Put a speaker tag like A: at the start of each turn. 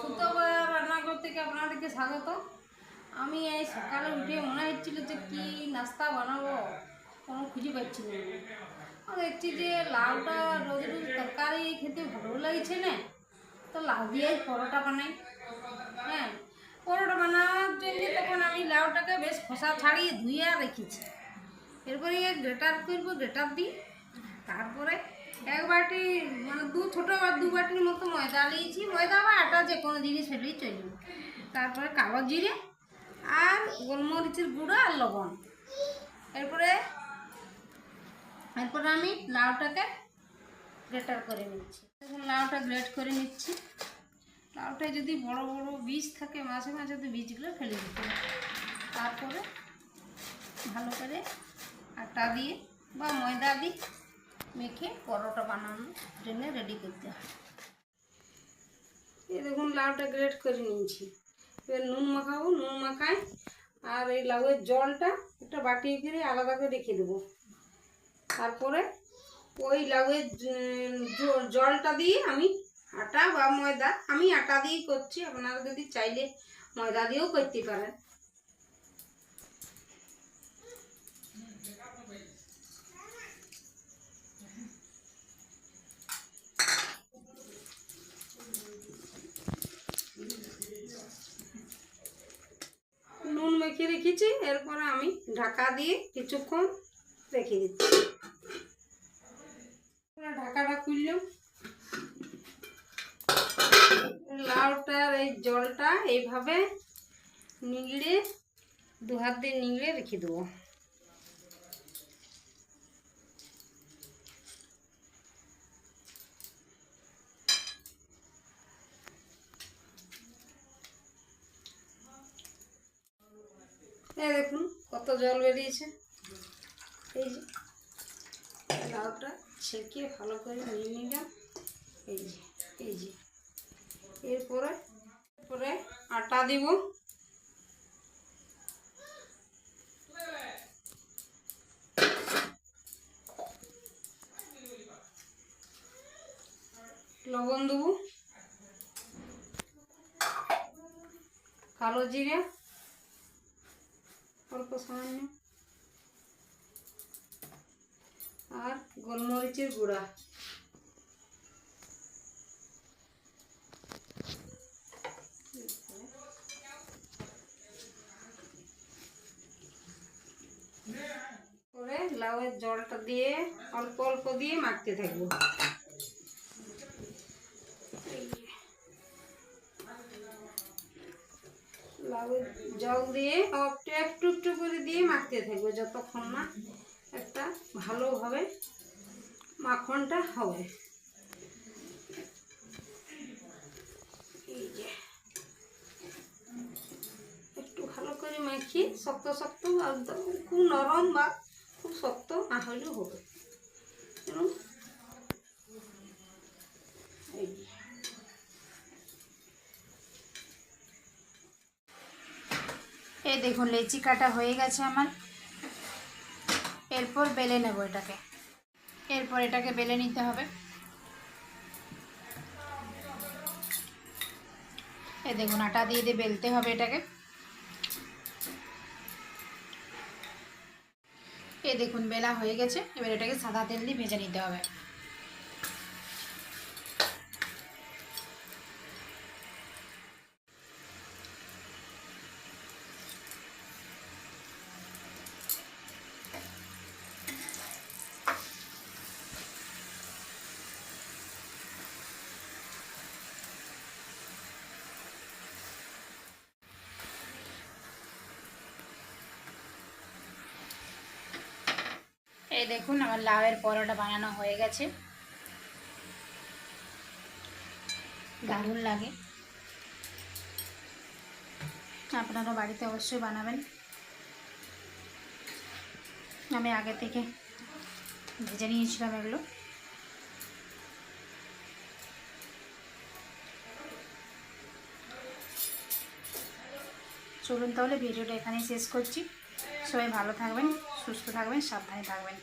A: সুতোবার রান্নাঘর থেকে আপনাদেরকে স্বাগত। আমি এই সকালে উঠে মনে হচ্ছিল যে কি নাস্তা বানাবো, কোনো খুঁজে পাচ্ছি না। দেখছি যে লাউটা রোজ রোজ তরকারি খেতে ভালো লাগছে না, তো লাউ দিয়ে পরোটা বানাই। হ্যাঁ পরোটা বানানোর জন্য তখন আমি লাউটাকে বেশ খোসা ছাড়িয়ে ধুয়ে রেখেছি। এরপরে গ্রেটার করব, গ্রেটার দিই। তারপরে বাটি মানে দু ছোটো দু বাটির মতো ময়দা নিয়েছি। ময়দা বা আটা, যে কোনো জিনিস হলেই চলবে। তারপরে কালো জিরে আর গোলমরিচের গুঁড়ো আর লবণ। এরপরে এরপরে আমি লাউটাকে গ্রেটার করে নিচ্ছি। লাউটা গ্রেট করে নিচ্ছি। লাউটায় যদি বড় বড় বীজ থাকে, মাঝে মাঝে তো বীজগুলো ফেলে দিতে তারপরে ভালো করে আটা দিয়ে বা ময়দা দিয়ে মেখে পরোটা বানানোর জন্য রেডি করতে হয়। এই দেখুন, লাউটা গ্রেট করে নিয়েছি। এবার নুন মাখাবো, নুন মাখাই আর এই লাউয়ের জলটা একটা বাটি করে আলাদা করে রেখে দেবো। তারপরে ওই লাউয়ের জলটা দিয়ে আমি আটা বা ময়দা, আমি আটা দিয়েই করছি। আপনারা যদি চাইলে ময়দা দিয়েও করতে পারেন নুন মেখে রেখেছি, এরপর আমি ঢাকা দিয়ে কিছুক্ষণ রেখে দিচ্ছি। ঢাকাটা খুললাম। লাউটার এই জলটা এইভাবে নিংড়ে দু হাত দিয়ে নিংড়ে রেখে দেবো। এই দেখুন কত জল বেরিয়েছে। এই যে, লাউটা ছেঁকে ভালো করে নিয়ে নিলাম। এই যে এই যে। এরপরে এরপরে আটা দিব। লবণ দেবো। কালো জিরে। অল্প সামান্য আর গোলমরিচের গুঁড়া করে লাউয়ের জলটা দিয়ে অল্প অল্প দিয়ে মাখতে থাকব এই যে। লাউয়ের জল দিয়ে একটু একটু একটু করে দিয়ে মাখতে থাকব যতক্ষণ না একটা ভালোভাবে মাখনটা হবে। একটু ভালো করে মাখিয়ে শক্ত শক্ত, একদম খুব নরম বা খুব শক্ত না হলেও হবে। এই।
B: এই দেখুন লেচি কাটা হয়ে গেছে আমার। এরপর বেলে নেব এটাকে। এরপর এটাকে বেলে নিতে হবে। এ দেখুন, আটা দিয়ে দিয়ে বেলতে হবে এটাকে। এ দেখুন, বেলা হয়ে গেছে। এবার এটাকে সাদা তেল দিয়ে ভেজে নিতে হবে। এই দেখুন, আমার লাউয়ের পরোটা বানানো হয়ে গেছে। দারুণ লাগে। আপনারা বাড়িতে অবশ্যই বানাবেন। আমি আগে থেকে ভেজে নিয়েছিলাম এগুলো। চলুন তাহলে ভিডিওটা এখানেই শেষ করছি। সবাই ভালো থাকবেন, সুস্থ থাকবেন, সাবধানে থাকবেন।